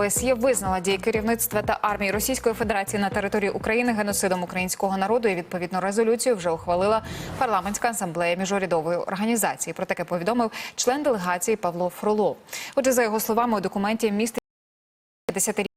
ОСЄ визнала дії керівництва та армії Російської Федерації на території України геноцидом українського народу і відповідну резолюцію вже ухвалила парламентська асамблея міжурядової організації. Про таке повідомив член делегації Павло Фролов. Отже, за його словами, у документі містить 50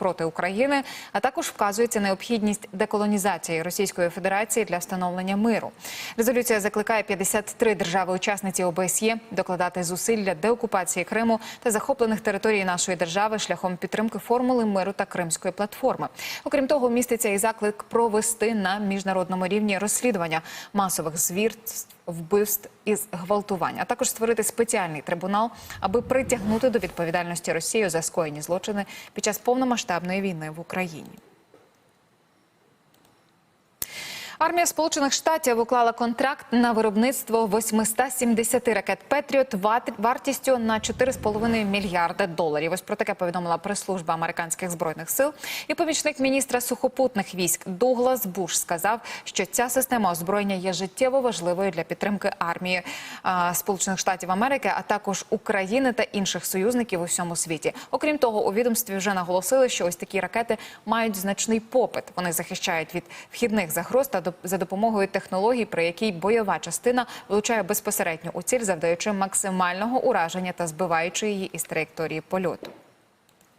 проти України, а також вказується необхідність деколонізації Російської Федерації для встановлення миру. Резолюція закликає 53 держави-учасниці ОБСЄ докладати зусиль для деокупації Криму та захоплених територій нашої держави шляхом підтримки формули миру та Кримської платформи. Окрім того, міститься і заклик провести на міжнародному рівні розслідування масових звірств, вбивств і гвалтувань, а також створити спеціальний трибунал, аби притягнути до відповідальності Росію за скоєні злочини під час повномасштабної війни в Україні. Армія Сполучених Штатів уклала контракт на виробництво 870 ракет Петріот вартістю на 4,5 мільярди доларів. Ось про таке повідомила прес-служба американських збройних сил. І помічник міністра сухопутних військ Дуглас Буш сказав, що ця система озброєння є життєво важливою для підтримки армії Сполучених Штатів Америки, а також України та інших союзників у всьому світі. Окрім того, у відомстві вже наголосили, що ось такі ракети мають значний попит. Вони захищають від вхідних загроз та до за допомогою технологій, при якій бойова частина влучає безпосередньо у ціль, завдаючи максимального ураження та збиваючи її із траєкторії польоту.